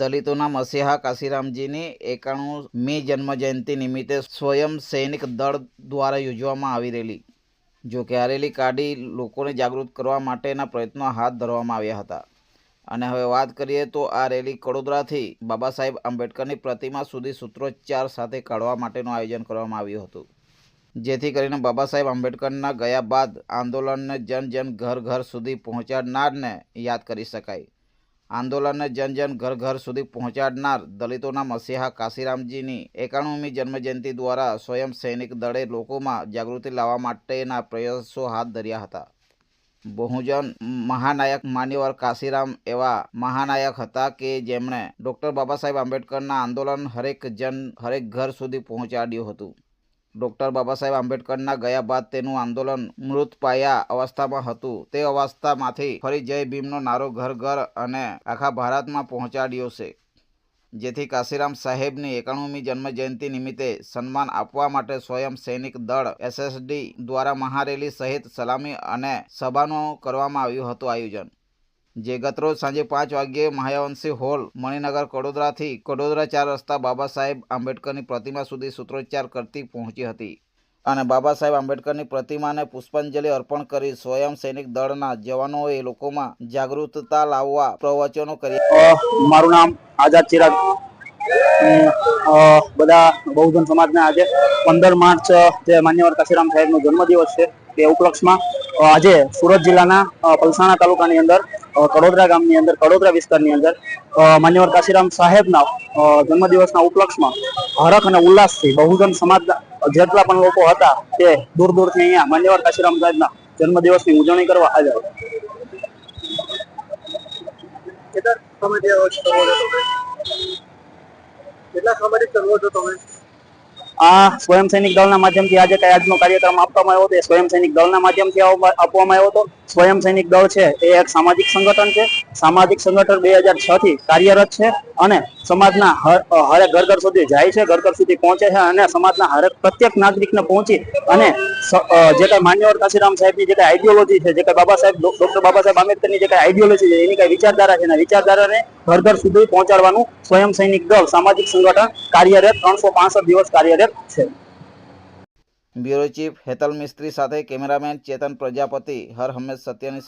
દલિતોના મસીહા કાશીરામજીની એકાણું એકાણુંમી જન્મજયંતિ નિમિત્તે સ્વયં સૈનિક દળ દ્વારા યોજવામાં આવી રેલી. જો કે આ રેલી કાઢી લોકોને જાગૃત કરવા માટેના પ્રયત્નો હાથ ધરવામાં આવ્યા હતા. અને હવે વાત કરીએ તો આ રેલી કડોદરાથી બાબા સાહેબ આંબેડકરની પ્રતિમા સુધી સૂત્રોચ્ચાર સાથે કાઢવા માટેનું આયોજન કરવામાં આવ્યું હતું. જેથી કરીને બાબા સાહેબ આંબેડકરના ગયા બાદ આંદોલનને જન જન ઘર ઘર સુધી પહોંચાડનારને યાદ કરી શકાય. આંદોલનને જન જન ઘર ઘર સુધી પહોંચાડનાર દલિતોના મસીહા કાશીરામજીની એકાણુમી જન્મજયંતિ દ્વારા સ્વયં સૈનિક દળે લોકોમાં જાગૃતિ લાવવા માટેના પ્રયાસો હાથ ધર્યા હતા. બહુજન મહાનાયક માન્યવર કાશીરામ એવા મહાનાયક હતા કે જેમણે ડૉક્ટર બાબા સાહેબ આંબેડકરના આંદોલન હરેક જન હરેક ઘર સુધી પહોંચાડ્યું હતું. ડૉક્ટર બાબા સાહેબ આંબેડકરના ગયા બાદ તેનું આંદોલન મૃત પાયા અવસ્થામાં હતું. તે અવસ્થામાંથી ફરી જય ભીમનો નારો ઘર ઘર અને આખા ભારતમાં પહોંચાડ્યો છે. જેથી કાશીરામ સાહેબની એકાણુમી જન્મજયંતિ નિમિત્તે સન્માન આપવા માટે સ્વયં સૈનિક દળ એસએસડી દ્વારા મહારેલી સહિત સલામી અને સભાનું કરવામાં આવ્યું હતું આયોજન. જે ગતરોજ સાંજે પાંચ વાગ્યે મહાયાવંશી હોલ, મણિનગર, કડોદરાથી કડોદરા ચાર રસ્તા બાબા સાહેબ આંબેડકરની પ્રતિમા સુધી સૂત્રોચ્ચાર કરતી પહોંચી હતી. અને બાબા સાહેબ આંબેડકરની પ્રતિમાને પુષ્પાંજલિ અર્પણ કરી સ્વયં સૈનિક દળના જવાનોએ લોકોમાં જાગૃતતા લાવવા પ્રવચનો કર્યા. મારું નામ આઝાદ ચિરાગ. બધા બહુજન સમાજના આજે પંદર માર્ચ, જે માન્યવર કાશીરામ સાહેબનો જન્મદિવસ છે તે ઉપલક્ષમાં આજે સુરત જિલ્લાના પલસાણા તાલુકાની અંદર કડોદરા ગામની અંદર, કડોદરા વિસ્તારની અંદર માન્યવર કાશીરામ સાહેબના જન્મદિવસના ઉપલક્ષમાં હરખ અને ઉલ્લાસથી બહુજન સમાજ જેટલા પણ લોકો હતા તે દૂર દૂરથી અહીંયા માન્યવર કાશીરામ સાહેબના જન્મદિવસની ઉજવણી કરવા હાજર કેટલા સામાજિક કરવો છો તમે? કેટલા સમયથી કરવો છો તમે આ સ્વયં સૈનિક દળના માધ્યમથી આજે કઈ આજનો કાર્યક્રમ આપવામાં આવ્યો હતો. એ સ્વયં સૈનિક દળના માધ્યમથી આવવા- આપવામાં આવ્યો હતો. સ્વયં સૈનિક દળ છે, એ એક સામાજિક સંગઠન છે. સામાજિક સંગઠન બે હજાર છ થી કાર્યરત છે અને સમાજના હર- ઘર ઘર સુધી જાય છે, ઘર ઘર સુધી પહોંચે છે અને સમાજના હરેક પ્રત્યેક નાગરિકને પહોંચી અને જે કઈ માન્યવર કાશીરામ સાહેબની જે કઈ આઈડિયોલોજી છે, જે કઈ બાબા સાહેબ ડોક્ટર બાબા સાહેબ આંબેડકરની જે કઈ આઈડિયોલોજી છે, એની કઈ વિચારધારા છે વિચારધારાને ઘર ઘર સુધી પહોંચાડવાનું સ્વયં સૈનિક દળ, સામાજિક સંગઠન કાર્યરત, ત્રણસો દિવસ કાર્યરત છે. બ્યુરો ચીફ હેતલ મિસ્ત્રી સાથે કેમેરામેન ચેતન પ્રજાપતિ, હર હંમેશ સત્યની